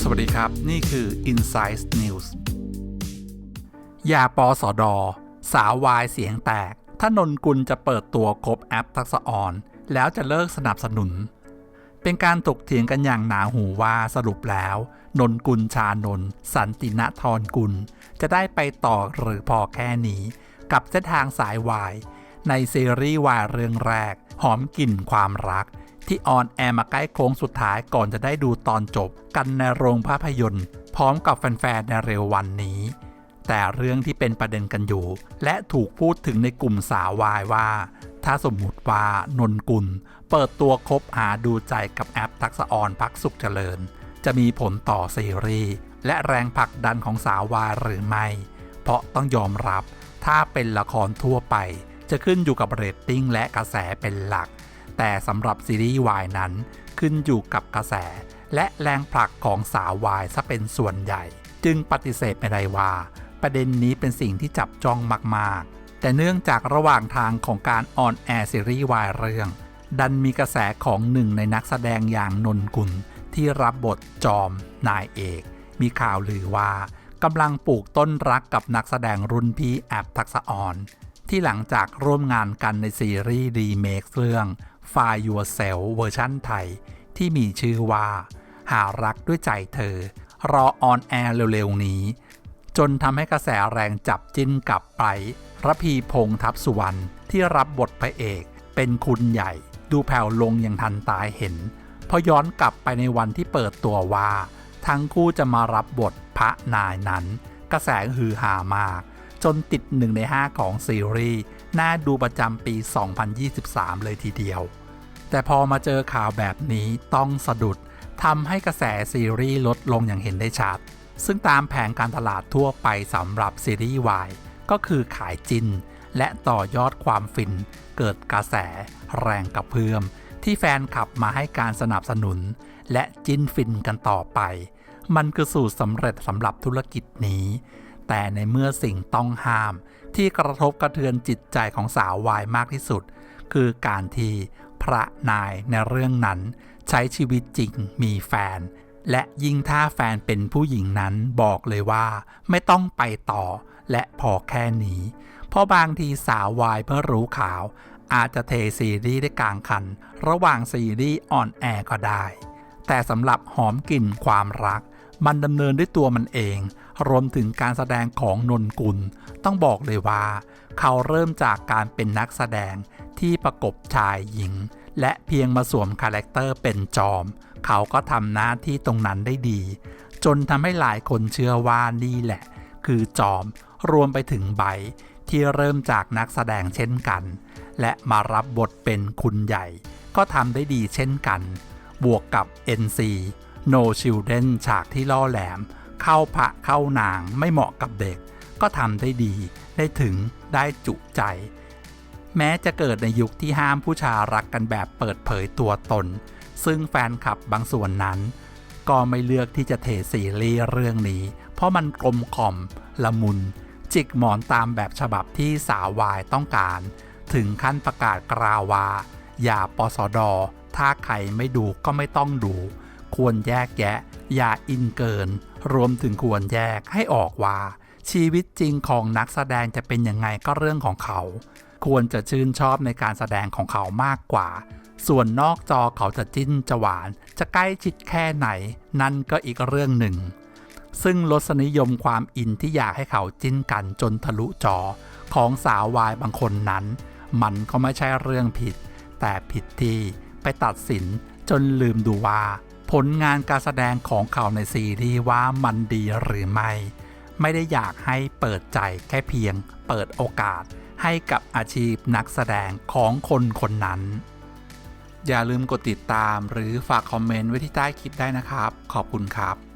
สวัสดีครับ นี่คือ Insight News ยาปอสอดอ สาววายเสียงแตก ถ้านนกุลจะเปิดตัวครบแอปทักษะออน แล้วจะเลิกสนับสนุน เป็นการตกเถียงกันอย่างหนาหูว่าสรุปแล้ว นนกุลชานนสันติณทรกุล จะได้ไปต่อหรือพอแค่นี้ กับเส้นทางสายวายในซีรีส์วายเรื่องแรก หอมกลิ่นความรัก ที่ออนแอร์มาใกล้โค้งสุดท้ายก่อนจะได้ดูตอนจบกันในโรงภาพยนตร์ พร้อมกับแฟนๆในเร็ววันนี้ แต่เรื่องที่เป็นประเด็นกันอยู่ และถูกพูดถึงในกลุ่มสาววายว่า ถ้าสมมุติว่านนกุล เปิดตัวคบหาดูใจกับแอปทักษะออนพักสุขเจริญ จะมีผลต่อซีรีส์และแรงผลักดันของสาววายหรือไม่ เพราะต้องยอมรับถ้าเป็นละครทั่วไป จะขึ้นอยู่กับเรตติ้งและกระแสเป็นหลัก แต่สำหรับซีรีส์วายนั้น ขึ้นอยู่กับกระแส และแรงผลักของสาววายซะเป็นส่วนใหญ่ จึงปฏิเสธไม่ได้ว่า ประเด็นนี้เป็นสิ่งที่จับจ้องมากๆ แต่เนื่องจากระหว่างทางของการออนแอร์ซีรีส์วายเรื่อง ดันมีกระแสของหนึ่งในนักแสดงอย่างนนกุลที่รับบทจอมนายเอก มีข่าวลือว่ากำลังปลูกต้นรักกับนักแสดงรุ่นพี่แอบทักษะออน ที่หลังจากร่วมงานกันในซีรีส์รีเมคเรื่อง Find Yourself เวอร์ชั่นไทย ที่มีชื่อว่า หารักด้วยใจเธอ รอออนแอร์เร็วๆนี้ จนทำให้กระแสแรงจับจิ้นกับไประพีพงษ์ทับสุวรรณที่รับบทพระเอก เป็นคุณใหญ่ ดูแผ่วลงอย่างทันตายเห็น พอย้อนกลับไปในวันที่เปิดตัวว่า ทั้งคู่จะมารับบทพระนายนั้น กระแสฮือฮามาก จนติดหนึ่งใน 5 ของซีรีส์ น่าดูประจำปี 2023 เลยทีเดียว แต่พอมาเจอข่าวแบบนี้ต้องสะดุดทำให้กระแสซีรีส์ลดลงอย่างเห็นได้ชัด ซึ่งตามแผนการตลาดทั่วไปสำหรับซีรีส์วายก็คือขายจิน และต่อยอดความฟิน เกิดกระแส แรงกระเพื่อม ที่แฟนคลับมาให้การสนับสนุน และจินฟินกันต่อไป มันคือสูตรสำเร็จสำหรับธุรกิจนี้ แต่ในเมื่อสิ่งต้องห้าม ที่กระทบกระเทือนจิตใจของสาววายมากที่สุด คือการที่พระนายในเรื่องนั้น ใช้ชีวิตจริงมีแฟน และยิ่งถ้าแฟนเป็นผู้หญิงนั้นบอกเลยว่า ไม่ต้องไปต่อและพอแค่นี้ เพราะบางทีสาววายเมื่อรู้ข่าว อาจจะเทซีรีส์ได้กลางคัน ระหว่างซีรีส์ออนแอร์ก็ได้ แต่สำหรับหอมกลิ่นความรัก มันดำเนินด้วยตัวมันเอง รวมถึงการแสดงของนนกุล ต้องบอกเลยว่า เขาเริ่มจากการเป็นนักแสดงที่ประกบชายหญิง และเพียงมาสวมคาแรคเตอร์เป็นจอม เขาก็ทำหน้าที่ตรงนั้นได้ดี จนทำให้หลายคนเชื่อว่านี่แหละ คือจอม รวมไปถึงไบทที่เริ่มจากนักแสดงเช่นกัน และมารับบทเป็นคุณใหญ่ ก็ทำได้ดีเช่นกัน บวกกับ NC No Children ฉากที่ล่อแหลม เข้าพระเข้านางไม่เหมาะกับเด็ก ก็ทำได้ดีได้ถึงได้จุใจ แม้จะเกิดในยุคที่ห้ามผู้ชายรักกันแบบเปิดเผยตัวตน ซึ่งแฟนคลับบางส่วนนั้น ก็ไม่เลือกที่จะเทซีรีส์เรื่องนี้ เพราะมันกลมกล่อม ละมุน จิกหมอนตามแบบฉบับที่สาววายต้องการ ถึงขั้นประกาศกราวา อย่าปสดถ้าใครไม่ดูก็ไม่ต้องดู ควรแยกแยะ อย่าอินเกิน รวมถึงควรแยกให้ออกว่า ชีวิตจริงของนักแสดงจะเป็นยังไงก็เรื่องของเขา ควรจะชื่นชอบในการแสดงของเขามากกว่า ส่วนนอกจอเขาจะจิ้นจะหวาน จะใกล้ชิดแค่ไหน นั่นก็อีกเรื่องหนึ่ง ซึ่งรสนิยมความอินที่อยากให้เขาจิ้นกันจนทะลุจอ ของสาววายบางคนนั้น มันก็ไม่ใช่เรื่องผิด แต่ผิดที่ไปตัดสินจนลืมดูว่า ผลงานการแสดงของเขาในซีรีส์ว่ามันดีหรือไม่ ไม่ได้อยากให้เปิดใจแค่เพียงเปิดโอกาสให้กับอาชีพนักแสดงของคนคนนั้น อย่าลืมกดติดตามหรือฝากคอมเมนต์ไว้ที่ใต้คลิปได้นะครับ ขอบคุณครับ